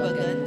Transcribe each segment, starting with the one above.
Republican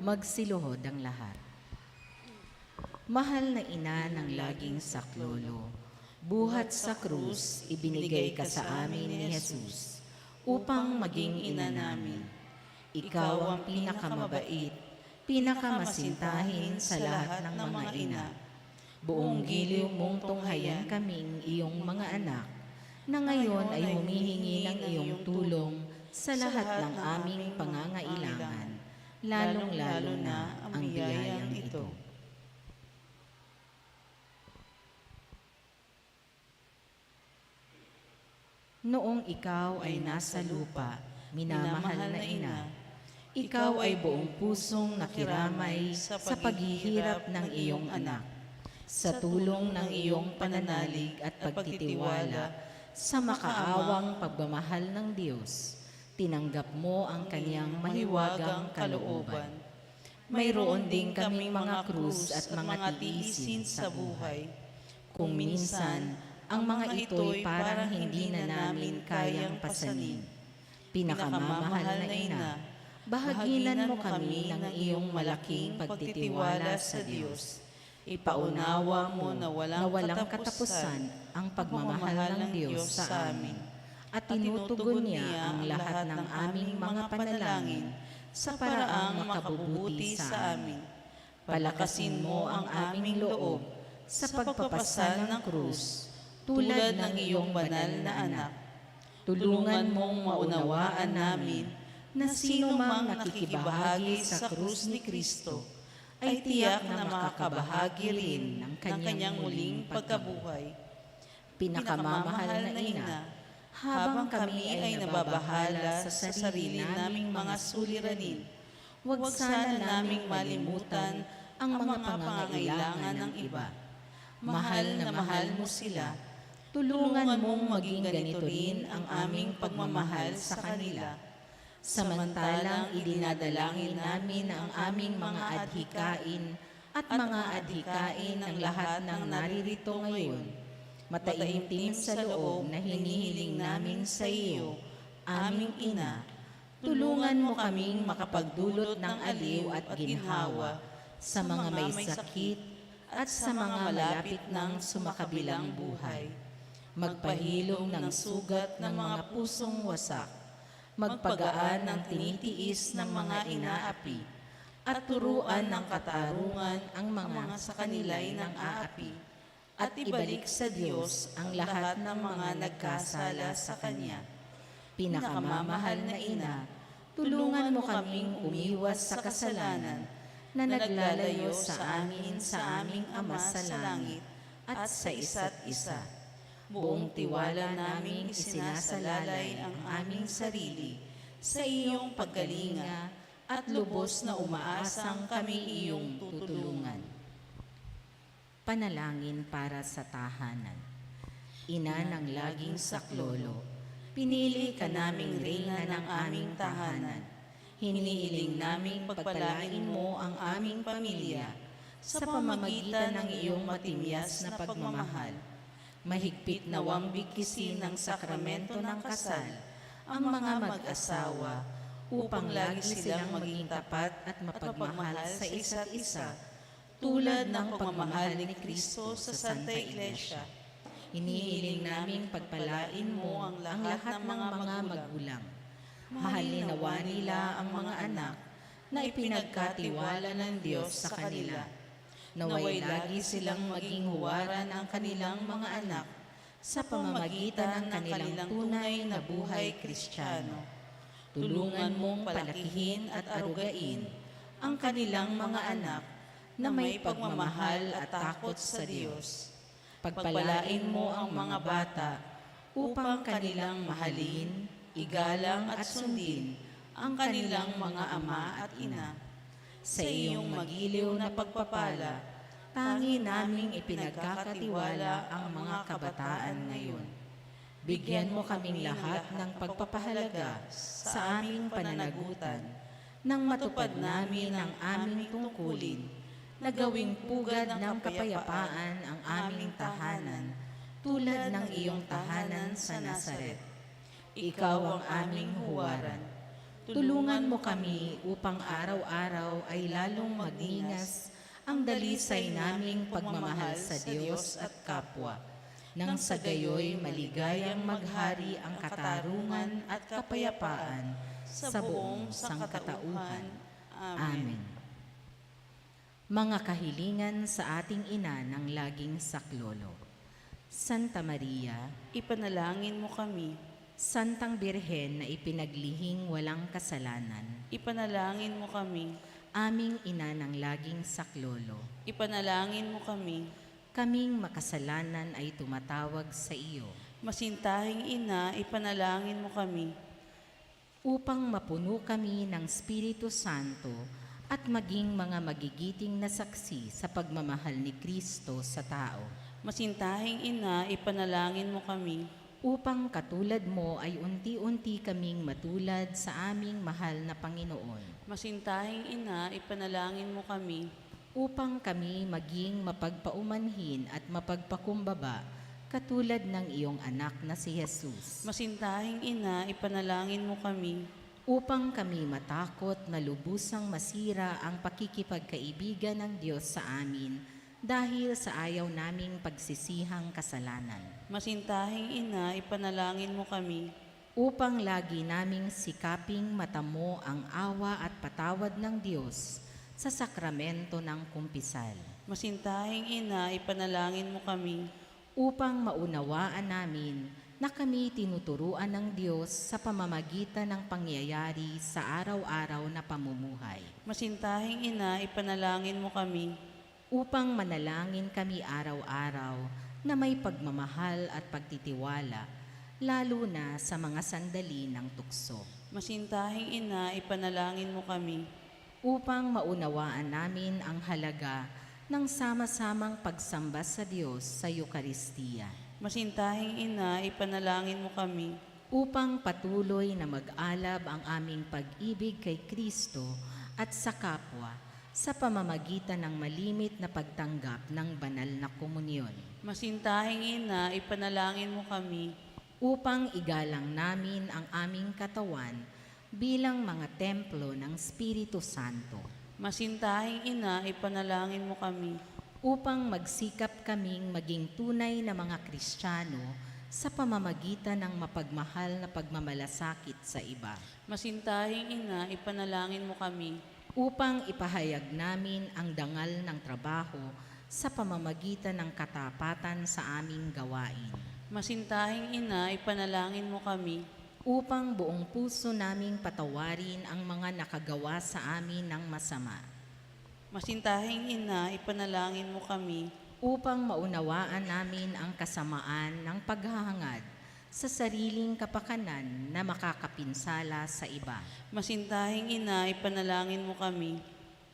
magsiluhod ang lahat. Mahal na ina ng laging saklolo, buhat sa krus, ibinigay ka sa amin ni Jesus upang maging ina namin. Ikaw ang pinakamabait, pinakamasintahin sa lahat ng mga ina. Buong giliw mong tunghayan kaming iyong mga anak na ngayon ay humihingi ng iyong tulong sa lahat ng aming pangangailangan lalong-lalo na ang biyayang ito. Noong ikaw ay nasa lupa, minamahal na ina, ikaw ay buong pusong nakiramay sa paghihirap ng iyong anak, sa tulong ng iyong pananalig at pagtitiwala. sa makaawang pagmamahal ng Diyos. Tinanggap mo ang kanyang mahiwagang kalooban. Mayroon din kaming mga krus at mga tiisin sa buhay. Kung minsan, ang mga ito'y parang hindi na namin kayang pasanin. Pinakamamahal na ina, bahaginan mo kami ng iyong malaking pagtitiwala sa Diyos. Ipaunawa mo na walang, katapusan ang pagmamahal ng Diyos sa amin. At tinutugon niya ang lahat ng aming mga panalangin sa paraang makabubuti sa amin. Palakasin mo ang aming loob sa pagpapasal ng krus tulad ng iyong banal na anak. Tulungan mong maunawaan namin na sino mang nakikibahagi sa krus ni Kristo ay tiyak na makakabahagi rin ng kanyang muling pagkabuhay. Pinakamamahal na ina, habang kami ay nababahala sa sarili naming mga suliranin, huwag sana naming malimutan ang mga pangangailangan ng iba. Mahal na mahal mo sila. Tulungan mong maging ganito rin ang aming pagmamahal sa kanila. Samantalang idinadalangin namin ang aming mga adhikain at mga adhikain ng lahat ng naririto ngayon. Mataimtim sa loob na hinihiling namin sa iyo, aming ina, tulungan mo kaming makapagdulot ng aliw at ginhawa sa mga may sakit at sa mga malapit ng sumakabilang buhay. Magpahilom ng sugat ng mga pusong wasak, magpagaan ng tinitiis ng mga inaapi, at turuan ng katarungan ang mga sa kanila'y nang aapi, at ibalik sa Diyos ang lahat ng mga nagkasala sa Kanya. Pinakamamahal na ina, tulungan mo kaming umiwas sa kasalanan na naglalayo sa amin sa aming Ama sa langit at sa isa't isa. Buong tiwala naming isinasalalay ang aming sarili sa iyong pagkalinga at lubos na umaasang kami iyong tutulungan. Panalangin para sa tahanan. Ina ng laging saklolo, pinili ka naming reyna ng aming tahanan. Hinihiling naming pagpalain mo ang aming pamilya sa pamamagitan ng iyong matimyas na pagmamahal. Mahigpit nawang bigkisin ng sakramento ng kasal ang mga mag-asawa upang lagi silang maging tapat at mapagmahal sa isa't isa tulad ng pagmamahal ni Kristo sa Santa Iglesia. Inihiling naming pagpalain mo ang lahat ng mga magulang. Mahalin nawa nila ang mga anak na ipinagkatiwala ng Diyos sa kanila. Naway lagi silang maging huwaran ang kanilang mga anak sa pamamagitan ng kanilang tunay na buhay kristyano. Tulungan mong palakihin at arugain ang kanilang mga anak na may pagmamahal at takot sa Diyos. Pagpalain mo ang mga bata upang kanilang mahalin, igalang at sundin ang kanilang mga ama at ina. Sa iyong magiliw na pagpapala, tangi naming ipinagkakatiwala ang mga kabataan ngayon. Bigyan mo kaming lahat ng pagpapahalaga sa aming pananagutan nang matupad namin ang aming tungkulin na gawing pugad ng kapayapaan ang aming tahanan tulad ng iyong tahanan sa Nazaret. Ikaw ang aming huwaran. Tulungan mo kami upang araw-araw ay lalong magningas ang dalisay naming pagmamahal sa Diyos at kapwa. Nang sa gayoy maligayang maghari ang katarungan at kapayapaan sa buong sangkatauhan. Amen. Mga kahilingan sa ating ina ng laging saklolo. Santa Maria, Ipanalangin mo kami. Santang Birhen na ipinaglihing walang kasalanan, Ipanalangin mo kami. aming ina ng laging saklolo, Ipanalangin mo kami. kaming makasalanan ay tumatawag sa iyo Masintahing ina, ipanalangin mo kami. upang mapuno kami ng Espiritu Santo at maging mga magigiting na saksi sa pagmamahal ni Kristo sa tao. Masintahing ina, ipanalangin mo kami. upang katulad mo ay unti-unti kaming matulad sa aming mahal na Panginoon, Masintahing ina, ipanalangin mo kami. upang kami maging mapagpaumanhin at mapagpakumbaba katulad ng iyong anak na si Jesus, Masintahing ina, ipanalangin mo kami. Upang kami matakot na lubusang masira ang pakikipagkaibigan ng Diyos sa amin dahil sa ayaw naming pagsisihang kasalanan. Masintahing ina, ipanalangin mo kami. upang lagi naming sikaping matamo ang awa at patawad ng Diyos sa sakramento ng kumpisal, Masintahing ina, ipanalangin mo kami. upang maunawaan namin na kami tinuturuan ng Diyos sa pamamagitan ng pangyayari sa araw-araw na pamumuhay, Masintahing ina, ipanalangin mo kami. upang manalangin kami araw-araw na may pagmamahal at pagtitiwala, lalo na sa mga sandali ng tukso. Masintahing ina, ipanalangin mo kami. upang maunawaan namin ang halaga ng sama-samang pagsamba sa Diyos sa Eukaristiya, Masintahing ina, ipanalangin mo kami. upang patuloy na mag-alab ang aming pag-ibig kay Kristo at sa kapwa sa pamamagitan ng malimit na pagtanggap ng banal na komunyon, Masintahing ina, ipanalangin mo kami. upang igalang namin ang aming katawan bilang mga templo ng Espiritu Santo. Masintahing ina, ipanalangin mo kami. Upang magsikap kaming maging tunay na mga Kristiyano sa pamamagitan ng mapagmahal na pagmamalasakit sa iba, Masintahing ina, ipanalangin mo kami. upang ipahayag namin ang dangal ng trabaho sa pamamagitan ng katapatan sa aming gawain, Masintahing ina, ipanalangin mo kami. upang buong puso naming patawarin ang mga nakagawa sa amin ng masama, Masintahing ina, ipanalangin mo kami. upang maunawaan namin ang kasamaan ng paghahangad sa sariling kapakanan na makakapinsala sa iba, Masintahing ina, ipanalangin mo kami.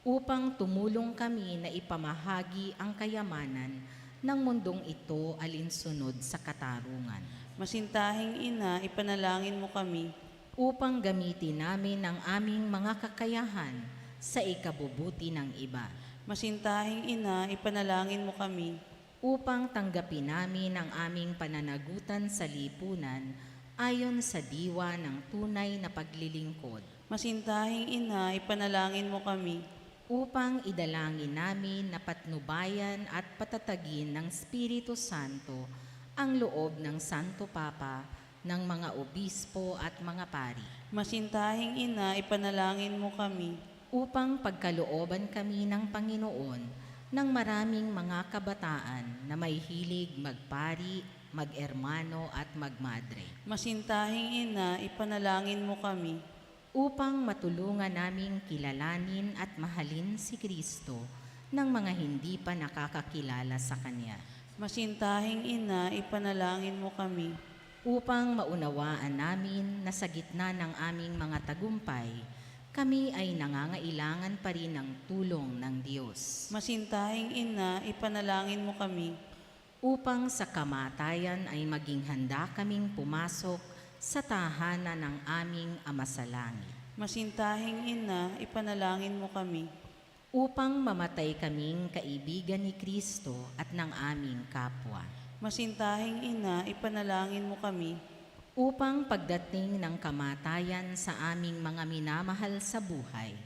upang tumulong kami na ipamahagi ang kayamanan ng mundong ito alinsunod sa katarungan, Masintahing ina, ipanalangin mo kami. upang gamitin namin ang aming mga kakayahan sa ikabubuti ng iba, Masintahing ina, ipanalangin mo kami. upang tanggapin namin ang aming pananagutan sa lipunan ayon sa diwa ng tunay na paglilingkod, Masintahing ina, ipanalangin mo kami. upang idalangin namin na patnubayan at patatagin ng Espiritu Santo ang loob ng Santo Papa, ng mga obispo at mga pari, Masintahing ina, ipanalangin mo kami. Upang pagkalooban kami ng Panginoon ng maraming mga kabataan na may hilig magpari, mag-ermano at magmadre. Masintahing ina, ipanalangin mo kami. upang matulungan naming kilalanin at mahalin si Kristo ng mga hindi pa nakakakilala sa Kanya, Masintahing ina, ipanalangin mo kami. upang maunawaan namin na sa gitna ng aming mga tagumpay, kami ay nangangailangan pa rin ng tulong ng Diyos, Masintahing ina, ipanalangin mo kami. upang sa kamatayan ay maging handa kaming pumasok sa tahanan ng aming Ama sa Langit. Masintahing ina, ipanalangin mo kami. upang mamatay kaming kaibigan ni Kristo at ng aming kapwa, Masintahing ina, ipanalangin mo kami. Upang pagdating ng kamatayan sa aming mga minamahal sa buhay,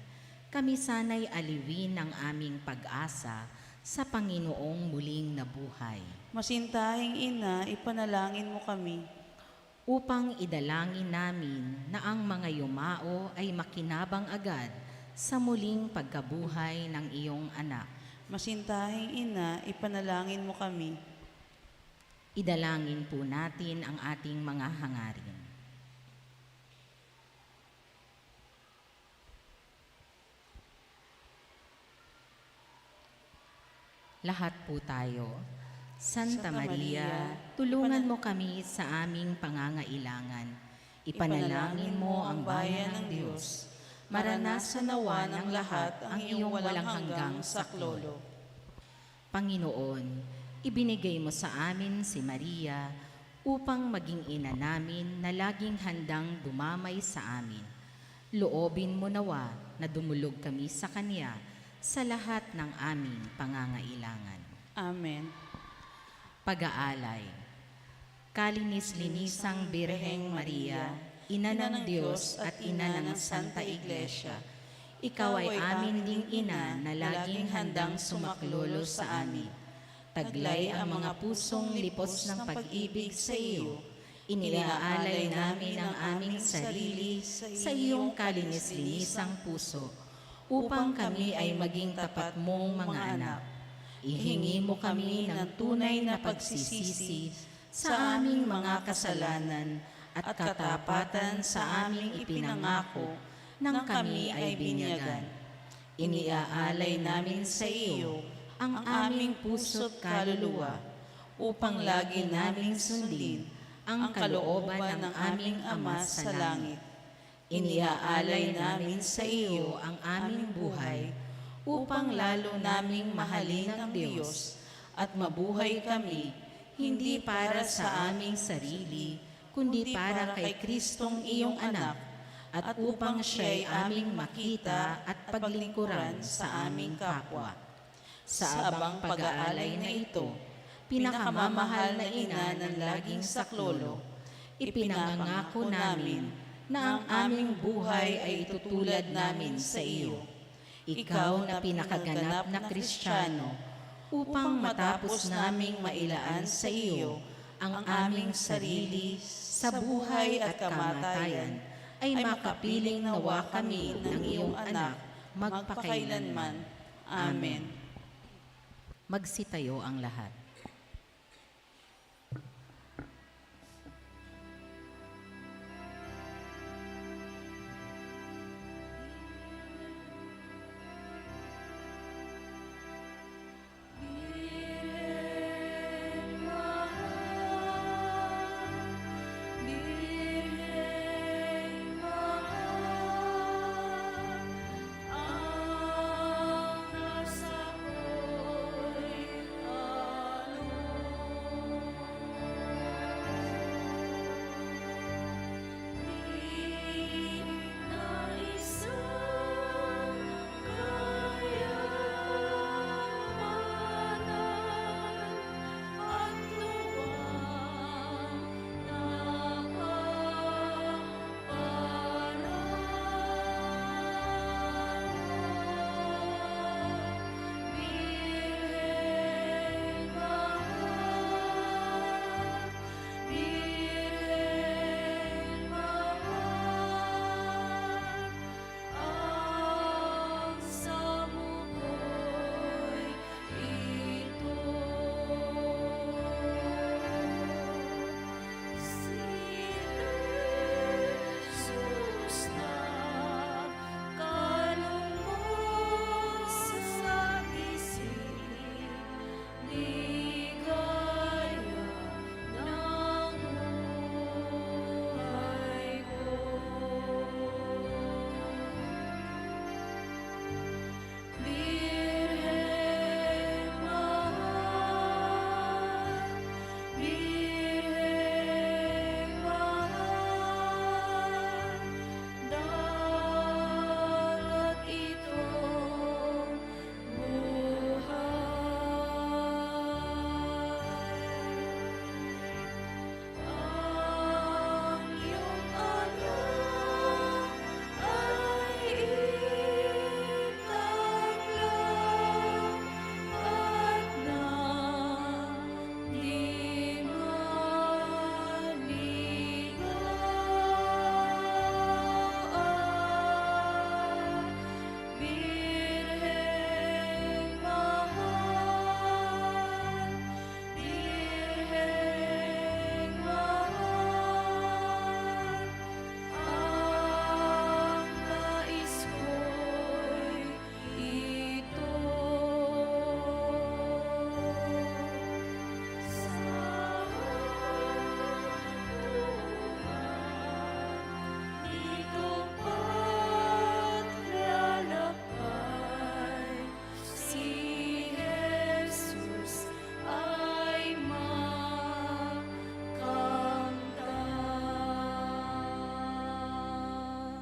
kami sana'y aliwin ng aming pag-asa sa Panginoong muling nabuhay, Masintahing ina, ipanalangin mo kami. upang idalangin namin na ang mga yumao ay makinabang agad sa muling pagkabuhay ng iyong anak. Masintahing ina, ipanalangin mo kami. Idalangin po natin ang ating mga hangarin. Lahat po tayo. Santa, Maria, tulungan mo kami sa aming pangangailangan. Ipanalangin mo ang bayan ng Diyos. Maranasan nawa ng lahat ang iyong walang hanggang saklolo. Panginoon, ibinigay mo sa amin si Maria upang maging ina namin na laging handang dumamay sa amin. Loobin mo nawa na dumulog kami sa Kanya sa lahat ng aming pangangailangan. Amen. Pag-aalay. Kalinis-linisang Birheng Maria, Ina ng Diyos at Ina ng Santa Iglesia, Ikaw ay amin ding ina na laging handang sumaklolo sa amin. Taglay ang mga pusong lipos ng pag-ibig sa iyo. Iniaalay namin ang aming sarili sa iyong kalinis-linisang puso upang kami ay maging tapat mong mga anak. Ihingi mo kami ng tunay na pagsisisi sa aming mga kasalanan at katapatan sa aming ipinangako nang kami ay binyagan. Iniaalay namin sa iyo ang aming puso't kaluluwa upang lagi naming sundin ang kalooban ng aming Ama sa langit. Iniaalay namin sa iyo ang aming buhay upang lalo naming mahalin ang Diyos at mabuhay kami hindi para sa aming sarili, kundi para kay Kristong iyong anak at upang siya'y aming makita at paglingkuran sa aming kapwa. Sa abang pag-aalay na ito, pinakamamahal na ina ng laging saklolo, ipinangangako namin na ang aming buhay ay itutulad namin sa iyo. Ikaw na pinakaganap na Kristiyano, upang matapos naming mailaan sa iyo ang aming sarili sa buhay at kamatayan, ay makapiling nawa kami ng iyong anak magpakailanman. Amen. Magsitayo ang lahat.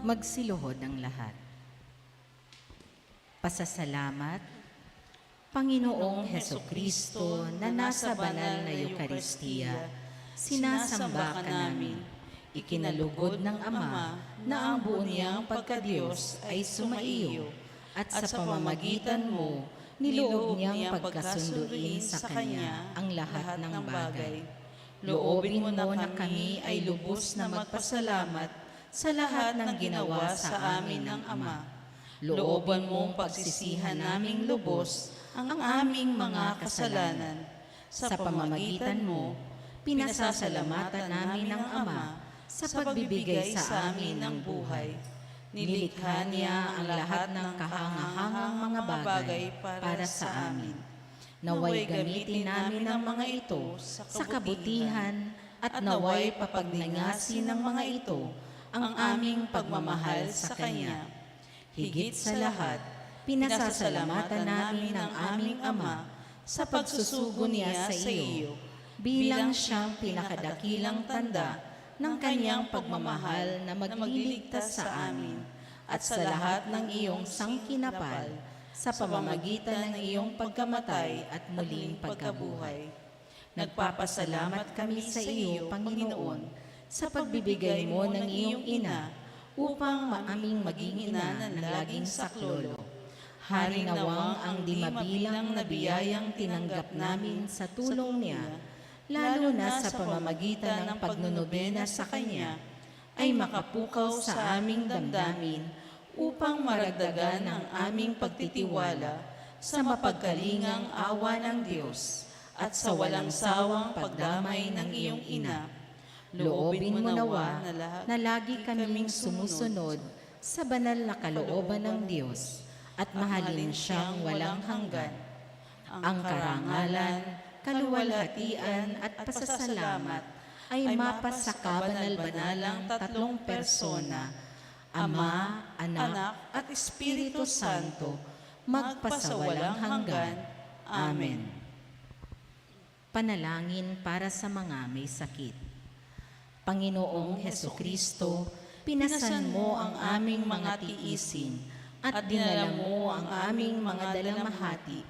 Magsiluhod ang lahat. Pasasalamat, Panginoong Heso Kristo na nasa banal na Eukaristiya, sinasamba ka namin. Ikinalugod ng Ama na ang buo niyang pagkadiyos ay sumaiyo at sa pamamagitan mo, niloob niyang pagkasunduin sa Kanya ang lahat ng bagay. Loobin mo na kami ay lubos na magpasalamat sa lahat ng ginawa sa amin ng Ama. Looban mong pagsisihan naming lubos ang aming mga kasalanan. Sa pamamagitan mo, pinasasalamatan namin ng Ama sa pagbibigay sa amin ng buhay. Nilikha niya ang lahat ng kahangahangang mga bagay para sa amin. Naway gamitin namin ang mga ito sa kabutihan at naway papagningasin ng mga ito ang aming pagmamahal sa Kanya. Higit sa lahat, pinasasalamatan namin ang aming Ama sa pagsusugo niya sa iyo bilang siyang pinakadakilang tanda ng kanyang pagmamahal na magliligtas sa amin at sa lahat ng iyong sangkinapal sa pamamagitan ng iyong pagkamatay at muling pagkabuhay. Nagpapasalamat kami sa iyo, Panginoon, sa pagbibigay mo ng iyong ina upang maaming maging ina ng laging saklolo. Hari nawang ang di mabilang na biyayang tinanggap namin sa tulong niya, lalo na sa pamamagitan ng pagnunobena sa Kanya, ay makapukaw sa aming damdamin upang maragdagan ang aming pagtitiwala sa mapagkalingang awa ng Diyos at sa walang sawang pagdamay ng iyong ina. Loobin mo nawa na lagi kaming sumusunod sa banal na kalooban ng Diyos at mahalin siyang walang hanggan. Ang karangalan, kaluwalhatian at pasasalamat ay mapas sa kabanal-banalang tatlong persona, Ama, Anak, at Espiritu Santo, magpasawalang hanggan. Amen. Panalangin para sa mga may sakit. Panginoong Heso Kristo, pinasan mo ang aming mga tiisin at dinala mo ang aming mga dalamahati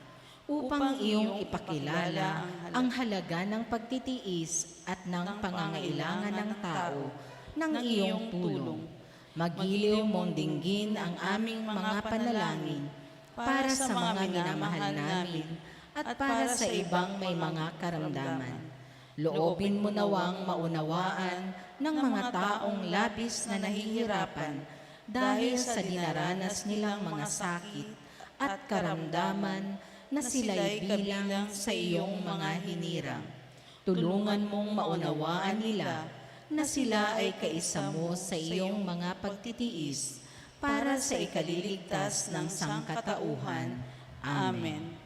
upang iyong ipakilala ang halaga ng pagtitiis at ng pangangailangan ng tao ng iyong tulong. Magiliw mong dinggin ang aming mga panalangin para sa mga minamahal namin at para sa ibang may mga karamdaman. Loobin mo nawang maunawaan ng mga taong labis na nahihirapan dahil sa dinaranas nilang mga sakit at karamdaman na sila'y bilang sa iyong mga hinirang. Tulungan mong maunawaan nila na sila ay kaisa mo sa iyong mga pagtitiis para sa ikaliligtas ng sangkatauhan. Amen.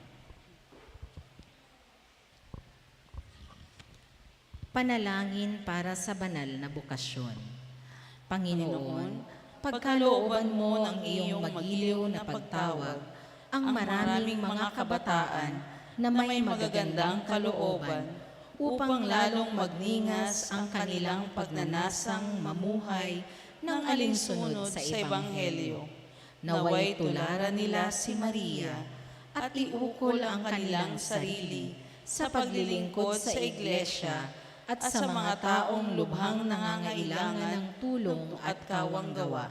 Panalangin para sa banal na bukasyon. Panginoon, pagkalooban mo ng iyong magiliw na pagtawag ang maraming mga kabataan na may magagandang kalooban upang lalong magningas ang kanilang pagnanasang mamuhay ng alinsunod sa Ebanghelyo. Naway tularan nila si Maria at iukol ang kanilang sarili sa paglilingkod sa iglesia at sa mga taong lubhang nangangailangan ng tulong at kawanggawa.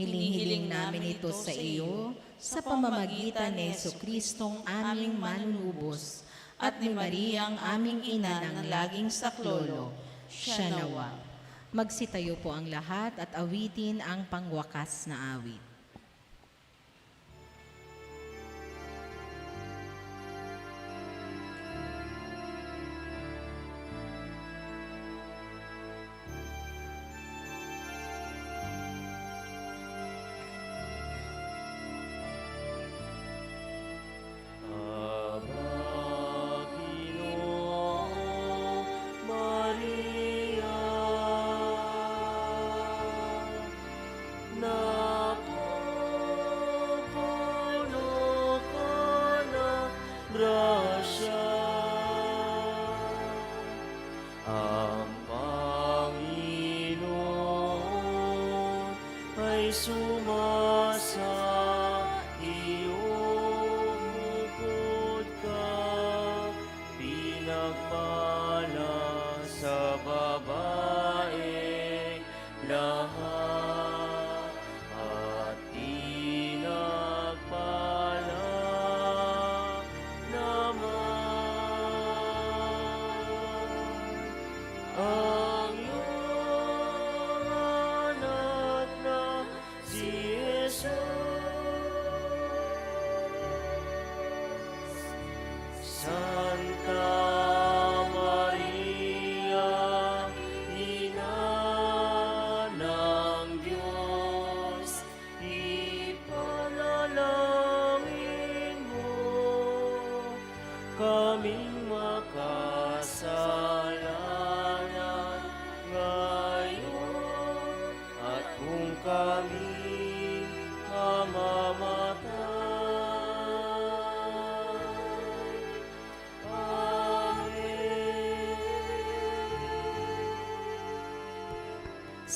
Hinihiling namin ito sa iyo sa pamamagitan ni Yesu Kristong aming manunubos at ni Mariang aming ina ng laging saklolo, siya nawa. Magsitayo po ang lahat at awitin ang pangwakas na awit.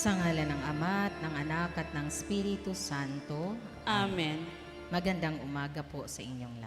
Sa ngala ng Ama at ng Anak at ng Espiritu Santo, Amen. magandang umaga po sa inyong lahat.